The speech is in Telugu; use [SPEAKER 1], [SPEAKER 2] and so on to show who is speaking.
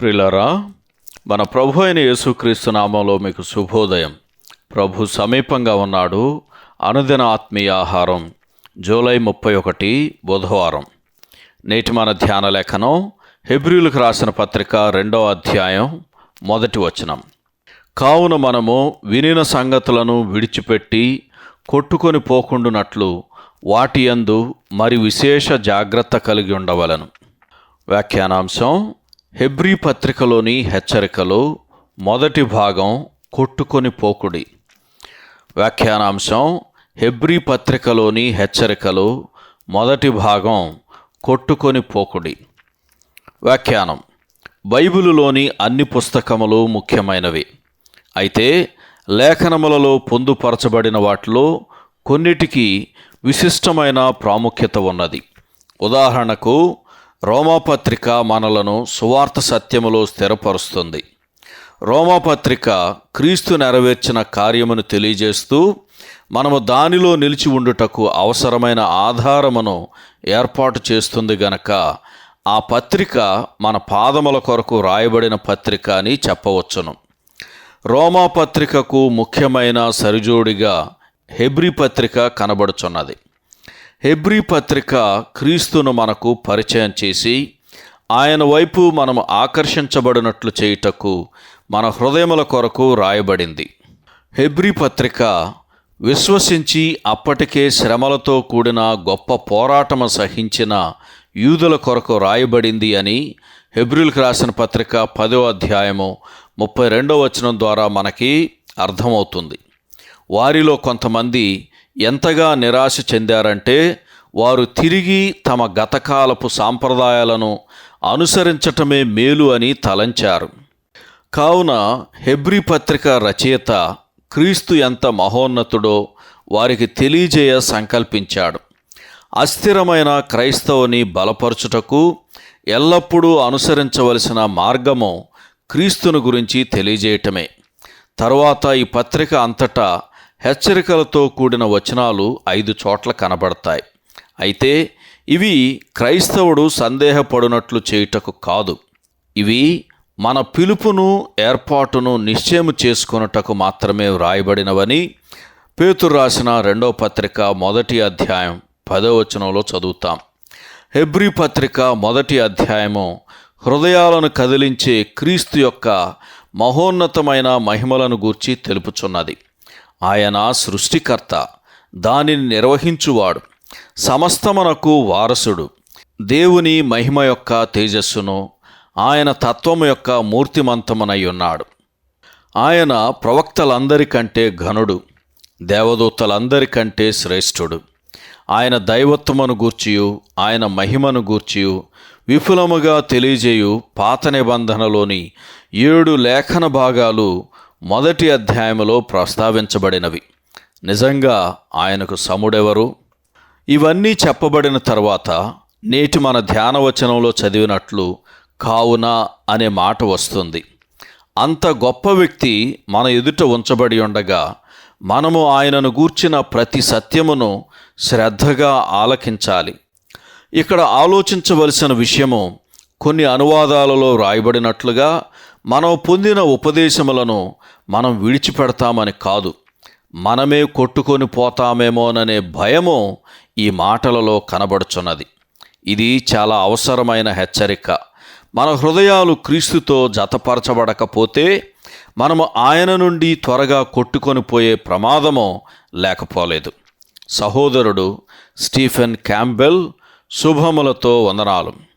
[SPEAKER 1] ప్రిలరా మన ప్రభు అయిన యేసుక్రీస్తు నామంలో మీకు శుభోదయం. ప్రభు సమీపంగా ఉన్నాడు. అనుదిన ఆత్మీయ ఆహారం జూలై ముప్పై ఒకటి బుధవారం. నేటి మన ధ్యాన లేఖనం హెబ్రిలకు రాసిన పత్రిక రెండవ అధ్యాయం మొదటి వచనం. కావున మనము వినిన సంగతులను విడిచిపెట్టి కొట్టుకొని పోకుండునట్లు వాటి యందు మరి విశేష జాగ్రత్త కలిగి ఉండవలను. వ్యాఖ్యానాంశం హెబ్రీ పత్రికలోని హెచ్చరికలు మొదటి భాగం కొట్టుకొని పోకుడి. వ్యాఖ్యానాంశం హెబ్రీ పత్రికలోని హెచ్చరికలు మొదటి భాగం కొట్టుకొని పోకుడి. వ్యాఖ్యానం బైబిలులోని అన్ని పుస్తకములు ముఖ్యమైనవి. అయితే లేఖనములలో పొందుపరచబడిన వాటిలో కొన్నిటికి విశిష్టమైన ప్రాముఖ్యత ఉన్నది. ఉదాహరణకు రోమాపత్రిక మనలను సువార్త సత్యములో స్థిరపరుస్తుంది. రోమాపత్రిక క్రీస్తు నెరవేర్చిన కార్యమును తెలియజేస్తూ మనము దానిలో నిలిచి ఉండుటకు అవసరమైన ఆధారమును ఏర్పాటు చేస్తుంది గనక ఆ పత్రిక మన పాదముల కొరకు రాయబడిన పత్రిక అని చెప్పవచ్చును. రోమా పత్రికకు ముఖ్యమైన సరిజోడిగా హెబ్రీ పత్రిక కనబడుచున్నది. హెబ్రీ పత్రిక క్రీస్తును మనకు పరిచయం చేసి ఆయన వైపు మనం ఆకర్షించబడినట్లు చేయుటకు మన హృదయముల కొరకు రాయబడింది. హెబ్రీ పత్రిక విశ్వసించి అప్పటికే శ్రమలతో కూడిన గొప్ప పోరాటము సహించిన యూదుల కొరకు రాయబడింది అని హెబ్రిల్కి రాసిన పత్రిక పదో అధ్యాయము ముప్పై రెండవ వచనం ద్వారా మనకి అర్థమవుతుంది. వారిలో కొంతమంది ఎంతగా నిరాశ చెందారంటే వారు తిరిగి తమ గతకాలపు సాంప్రదాయాలను అనుసరించటమే మేలు అని తలంచారు. కావున హెబ్రీ పత్రిక రచయిత క్రీస్తు ఎంత మహోన్నతుడో వారికి తెలియజేయ సంకల్పించాడు. అస్థిరమైన క్రైస్తవుని బలపరచుటకు ఎల్లప్పుడూ అనుసరించవలసిన మార్గము క్రీస్తును గురించి తెలియజేయటమే. తరువాత ఈ పత్రిక అంతటా హెచ్చరికలతో కూడిన వచనాలు ఐదు చోట్ల కనబడతాయి. అయితే ఇవి క్రైస్తవుడు సందేహపడినట్లు చేయుటకు కాదు. ఇవి మన పిలుపును ఏర్పాటును నిశ్చయము చేసుకొనుటకు మాత్రమే వ్రాయబడినవని పేతురు రాసిన రెండో పత్రిక మొదటి అధ్యాయం పదో వచనంలో చదువుతాం. హెబ్రీ పత్రిక మొదటి అధ్యాయము హృదయాలను కదిలించే క్రీస్తు యొక్క మహోన్నతమైన మహిమలను గూర్చి తెలుపుచున్నది. ఆయన సృష్టికర్త దానిని నిర్వహించువాడు సమస్తమునకు వారసుడు. దేవుని మహిమ యొక్క తేజస్సును ఆయన తత్వము యొక్క మూర్తిమంతమునై ఉన్నాడు ఆయన ప్రవక్తలందరికంటే ఘనుడు దేవదూతలందరికంటే శ్రేష్ఠుడు. ఆయన దైవత్వమును గూర్చియు ఆయన మహిమను గూర్చియు విపులముగా తెలియజేయు పాత నిబంధనలోని ఏడు లేఖన భాగాలు మొదటి అధ్యాయములో ప్రస్తావించబడినవి. నిజంగా ఆయనకు సముడెవరు? ఇవన్నీ చెప్పబడిన తర్వాత నేటి మన ధ్యానవచనంలో చదివినట్లు కావున అనే మాట వస్తుంది. అంత గొప్ప వ్యక్తి మన ఎదుట ఉంచబడి ఉండగా మనము ఆయనను గూర్చిన ప్రతి సత్యమును శ్రద్ధగా ఆలకించాలి. ఇక్కడ ఆలోచించవలసిన విషయము కొన్ని అనువాదాలలో వ్రాయబడినట్లుగా మనం పొందిన ఉపదేశములను మనం విడిచిపెడతామని కాదు మనమే కొట్టుకొని పోతామేమోననే భయము ఈ మాటలలో కనబడుచున్నది. ఇది చాలా అవసరమైన హెచ్చరిక. మన హృదయాలు క్రీస్తుతో జతపరచబడకపోతే మనము ఆయన నుండి త్వరగా కొట్టుకొని పోయే ప్రమాదము లేకపోలేదు. సహోదరుడు స్టీఫెన్ క్యాంబెల్ శుభములతో వందనాలు.